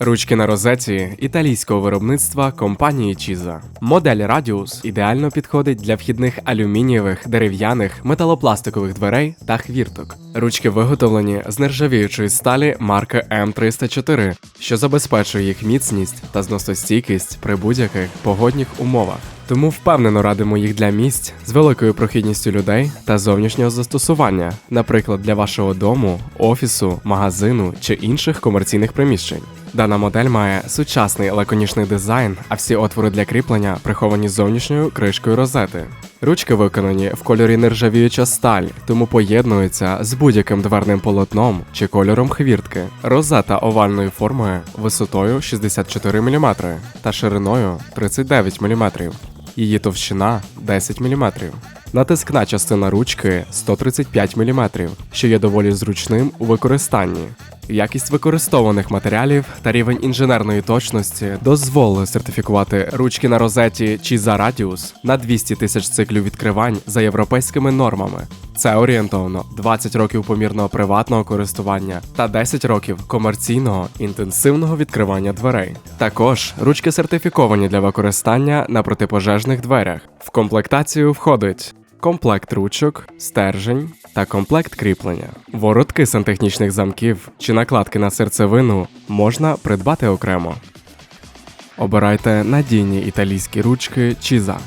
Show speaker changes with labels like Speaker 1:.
Speaker 1: Ручки на розеті італійського виробництва компанії Чіза. Модель Radius ідеально підходить для вхідних алюмінієвих, дерев'яних, металопластикових дверей та хвірток. Ручки виготовлені з нержавіючої сталі марки М304, що забезпечує їх міцність та зносостійкість при будь-яких погодних умовах. Тому впевнено радимо їх для місць з великою прохідністю людей та зовнішнього застосування, наприклад, для вашого дому, офісу, магазину чи інших комерційних приміщень. Дана модель має сучасний лаконічний дизайн, а всі отвори для кріплення приховані зовнішньою кришкою розети. Ручки виконані в кольорі нержавіюча сталь, тому поєднуються з будь-яким дверним полотном чи кольором хвіртки. Розета овальною формою висотою 64 мм та шириною 39 мм. Її товщина 10 мм. Натискна частина ручки 135 мм, що є доволі зручним у використанні. Якість використовуваних матеріалів та рівень інженерної точності дозволили сертифікувати ручки на розеті Chiza Radius на 200 тисяч циклів відкривань за європейськими нормами. Це орієнтовно 20 років помірного приватного користування та 10 років комерційного інтенсивного відкривання дверей. Також ручки сертифіковані для використання на протипожежних дверях. В комплектацію входить комплект ручок, стержень та комплект кріплення. Воротки сантехнічних замків чи накладки на серцевину можна придбати окремо. Обирайте надійні італійські ручки Чіза.